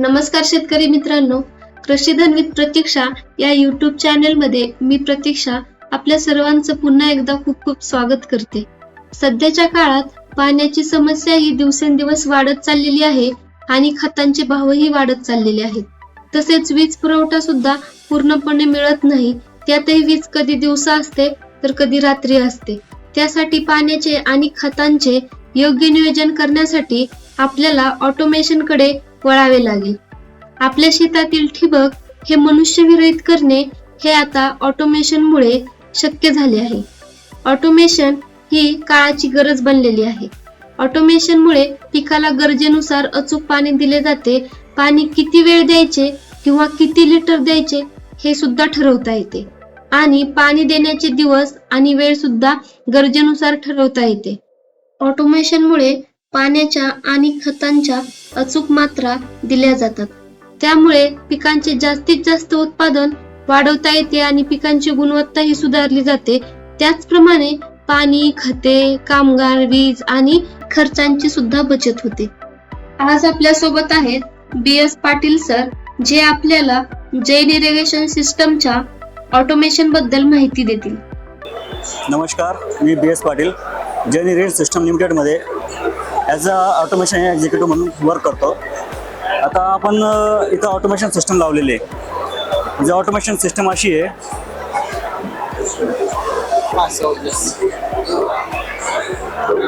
नमस्कार शेतकरी मित्रांनो कृषीधन विथ प्रतीक्षा या युट्यूब चॅनलमध्ये मी प्रतीक्षा आपल्या सर्वांचं पुन्हा एकदा खूप खूप स्वागत करते. सध्याच्या काळात पाण्याची समस्या ही दिवसेंदिवस वाढत चाललेली आहे आणि खतांचे भावही वाढत चाललेले आहेत. तसेच वीज पुरवठा सुद्धा पूर्णपणे मिळत नाही त्यातही वीज कधी दिवसा असते तर कधी रात्री असते. त्यासाठी पाण्याचे आणि खतांचे योग्य नियोजन करण्यासाठी आपल्याला ऑटोमेशनकडे वळावे लागेल. आपल्या शेतातील ठिबक हे मनुष्यविरहित करणे हे आता ऑटोमेशनमुळे शक्य झाले आहे. ऑटोमेशन ही काळाची गरज बनलेली आहे. ऑटोमेशनमुळे पिकाला गरजेनुसार अचूक पाणी दिले जाते. पाणी किती वेळ द्यायचे किंवा किती लिटर द्यायचे हे सुद्धा ठरवता येते. आणि पाणी देण्याचे दिवस आणि वेळ सुद्धा गरजेनुसार ठरवता येते. ऑटोमेशनमुळे पाण्याच्या आणि खतांच्या अचूक मात्रा दिल्या जातात. त्यामुळे पिकांचे जास्तीत जास्त उत्पादन वाढवता येते आणि पिकांची गुणवत्ता ही सुधारली जाते. त्याचप्रमाणे पाणी खते कामगार वीज आणि खर्चांची सुद्धा बचत होते. आज आपल्यासोबत आहेत बी एस पाटील सर जे आपल्याला जैन इरिगेशन सिस्टमच्या ऑटोमेशनबद्दल माहिती देतील. नमस्कार मी B S Patil Jain irrigation system लिमिटेडमध्ये ॲज अ ऑटोमेशन एक्झिक्युटिव्ह म्हणून वर्क करतो. आता आपण इथं ऑटोमेशन सिस्टम लावलेली आहे. म्हणजे ऑटोमेशन सिस्टम अशी आहे.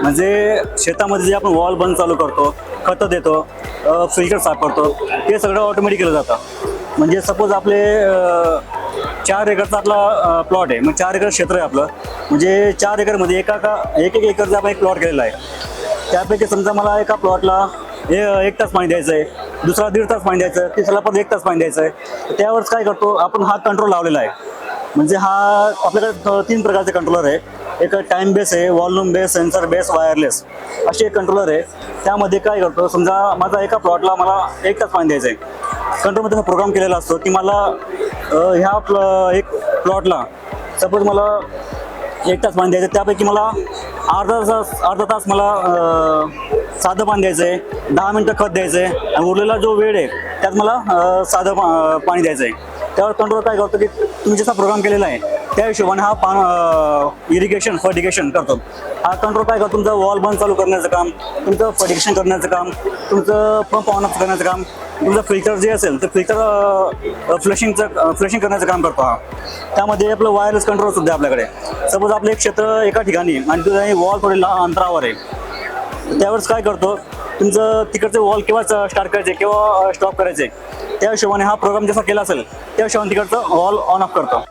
म्हणजे शेतामध्ये जे आपण वॉल बंद चालू करतो खतं देतो फिल्टर साफ करतो ते सगळं ऑटोमॅटिक केलं जातं. म्हणजे सपोज आपले चार एकरचा आपला प्लॉट आहे. मग चार एकर क्षेत्र आहे आपलं. म्हणजे चार एकरमध्ये एका का एक एक एकरचा आपण एक प्लॉट केलेला आहे. त्यापैकी समजा मला एका प्लॉटला एक तास पाणी द्यायचं आहे दुसरा दीड तास पाणी द्यायचं आहे तिसऱ्याला पण एक तास पाणी द्यायचं आहे त्यावरच काय करतो आपण हा कंट्रोल लावलेला आहे. म्हणजे हा आपल्याकडे तीन प्रकारचे कंट्रोलर आहे. एक टाइम बेस आहे volume base sensor base wireless असे एक कंट्रोलर आहे. त्यामध्ये काय करतो समजा माझा एका प्लॉटला मला एक तास पाणी द्यायचं आहे कंट्रोलमध्ये हा प्रोग्राम केलेला असतो की मला ह्या प्ल एक प्लॉटला सपोज मला एक तास पाणी द्यायचं त्यापैकी मला अर्धा तास अर्धा तास मला साधं पाणी द्यायचं आहे दहा मिनटं खत द्यायचं आहे आणि उरलेला जो वेळ आहे त्यात मला साधं पा पाणी द्यायचं आहे त्यावर कंट्रोल काय करतो की तुम्ही जसा प्रोग्राम केलेला आहे त्या हिशोबाने हा पान इरिगेशन फर्टिगेशन करतो. हा कंट्रोल काय करतो तुमचं वॉल बंद चालू करण्याचं काम तुमचं फर्टिगेशन करण्याचं काम तुमचं पंप ऑन ऑफ करण्याचं काम तुमचं फिल्टर जे असेल तर फिल्टर फ्लशिंगचं फ्लशिंग करण्याचं काम करतो हा. त्यामध्ये आपलं वायरलेस कंट्रोल सुद्धा आपल्याकडे. सपोज आपलं एक क्षेत्र एका ठिकाणी आणि तुझं वॉल थोडे अंतरावर आहे. त्यावेळेस काय करतो तुमचं तिकडचे वॉल केव्हा स्टार्ट करायचे किंवा स्टॉप करायचे त्या हिशोबाने हा प्रोग्राम जसा केला असेल त्या हिशोबाने तिकडचं वॉल ऑन ऑफ करतो.